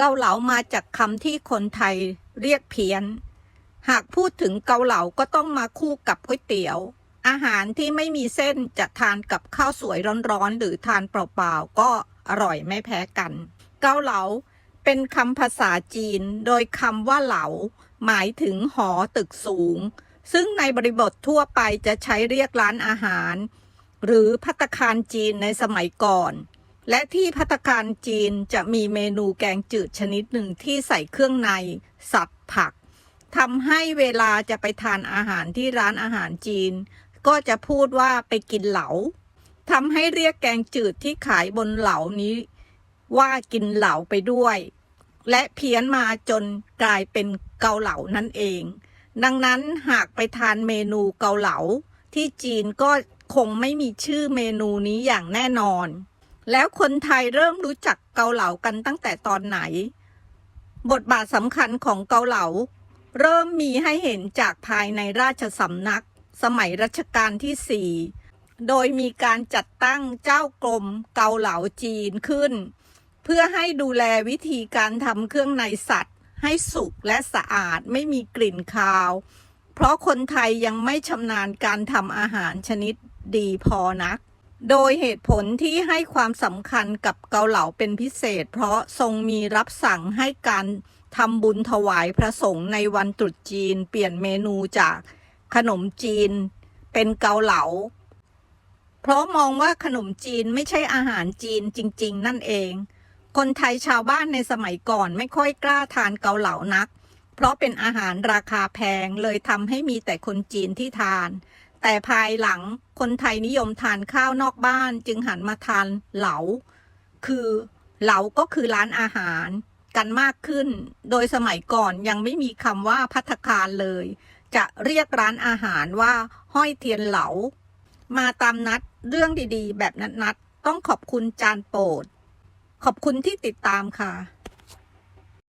เกาเหลามาจากคำที่คนไทยเรียกเพี้ยน หากพูดถึงเกาเหลาก็ต้องมาคู่กับก๋วยเตี๋ยว อาหารที่ไม่มีเส้นจะทานกับข้าวสวยร้อนๆ หรือทานเปล่าๆ ก็อร่อยไม่แพ้กัน เกาเหลาเป็นคำภาษาจีน โดยคำว่าเหลา หมายถึงหอตึกสูง ซึ่งในบริบททั่วไปจะใช้เรียกร้านอาหาร หรือพัตคารจีนในสมัยก่อน และที่พัตตารจีนจะมีเมนูแกงจืดชนิดหนึ่งที่ใส่เครื่องใน สัตว์ผักทำให้เวลาจะไปทานอาหารที่ร้านอาหารจีน ก็จะพูดว่าไปกินเหลาทำให้เรียกแกงจืดที่ขายบนเหลานี้ ว่ากินเหลาไปด้วย และเพี้ยนมาจนกลายเป็นเกาเหลานั่นเอง ดังนั้นหากไปทานเมนูเกาเหลาที่จีนก็คงไม่มีชื่อเมนูนี้อย่างแน่นอน แล้วคนไทยเริ่มรู้จักเกาเหลากันตั้งแต่ตอนไหน บทบาทสำคัญของเกาเหลา เริ่มมีให้เห็นจากภายในราชสำนัก สมัยรัชกาลที่สี่โดยมีการจัดตั้งเจ้ากรมเกาเหลาจีนขึ้น เพื่อให้ดูแลวิธีการทำเครื่องในสัตว์ ให้สุกและสะอาดไม่มีกลิ่นคาว เพราะคนไทยยังไม่ชำนาญการทำอาหารชนิดดีพอนัก โดยเหตุผลที่ให้ความสำคัญกับเกาเหลาเป็นพิเศษ เพราะทรงมีรับสั่งให้การทำบุญถวายพระสงฆ์ในวันตรุษจีน เปลี่ยนเมนูจากขนมจีนเป็นเกาเหลา เพราะมองว่าขนมจีนไม่ใช่อาหารจีนจริง ๆ นั่นเอง คนไทยชาวบ้านในสมัยก่อนไม่ค่อยกล้าทานเกาเหลานัก เพราะเป็นอาหารราคาแพงเลยทำให้มีแต่คนจีนที่ทาน แต่ภายหลังคนไทยนิยมทานข้าวนอกบ้านจึงหันมาทานเหลา คือเหลาก็คือร้านอาหารกันมากขึ้น โดยสมัยก่อนยังไม่มีคำว่าพัตตาคารเลย จะเรียกร้านอาหารว่าห้อยเทียนเหลา มาตามนัดเรื่องดีๆ แบบนัดๆต้องขอบคุณจานโปรด ขอบคุณที่ติดตามค่ะ